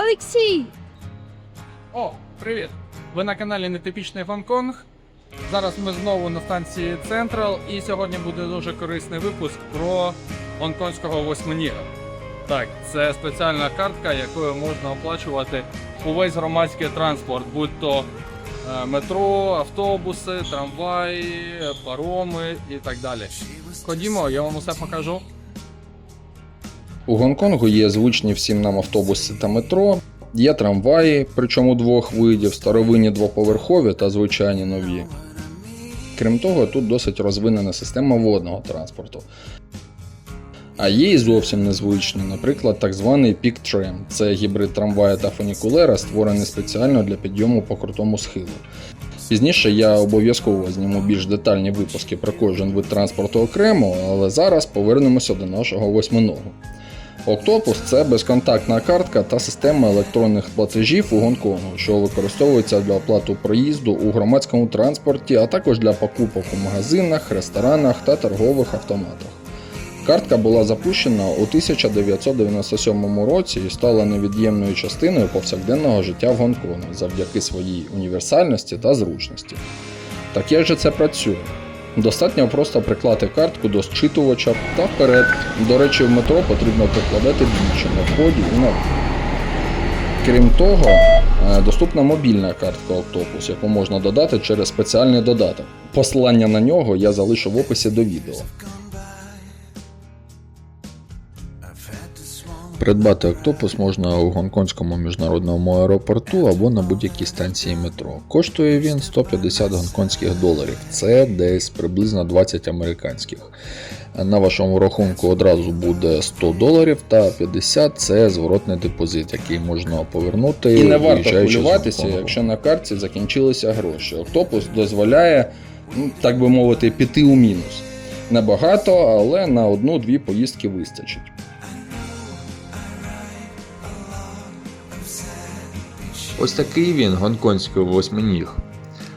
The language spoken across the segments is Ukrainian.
Олексій! О, привіт! Ви на каналі Нетипічний Гонконг. Зараз ми знову на станції Централ, і сьогодні буде дуже корисний випуск про гонконгського восьминіга. Так, це спеціальна картка, якою можна оплачувати увесь громадський транспорт, будь то е, метро, автобуси, трамваї, пароми і так далі. Ходімо, я вам усе покажу. У Гонконгу є звичні всім нам автобуси та метро, є трамваї, причому двох видів, старовинні двоповерхові та звичайні нові. Крім того, тут досить розвинена система водного транспорту. А є і зовсім незвичні, наприклад, так званий Peak Tram. Це гібрид трамвая та фунікулера, створений спеціально для підйому по крутому схилу. Пізніше я обов'язково зніму більш детальні випуски про кожен вид транспорту окремо, але зараз повернемося до нашого восьминогу. Октопус це безконтактна картка та система електронних платежів у Гонконгу, що використовується для оплати проїзду у громадському транспорті, а також для покупок у магазинах, ресторанах та торгових автоматах. Картка була запущена у 1997 році і стала невід'ємною частиною повсякденного життя в Гонконгу завдяки своїй універсальності та зручності. Так як же це працює? Достатньо просто приклати картку до зчитувача та вперед. До речі, в метро потрібно прикладати двічі на вході і на. Крім того, е, доступна мобільна картка Octopus, яку можна додати через спеціальний додаток. Посилання на нього я залишу в описі до відео. Придбати Octopus можна у гонконгському міжнародному аеропорту або на будь-якій станції метро. Коштує він 150 гонконгських доларів, це десь приблизно 20 американських. На вашому рахунку одразу буде 100 доларів та 50 це зворотний депозит, який можна повернути. І не варто хвилюватися, якщо на картці закінчилися гроші. Octopus дозволяє, ну, так би мовити, піти у мінус. Небагато, але на одну-дві поїздки вистачить. Ось такий він гонконгський восьминіг.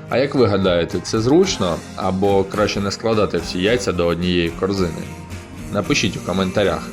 А як ви гадаєте, це зручно або краще не складати всі яйця до однієї корзини? Напишіть у коментарях.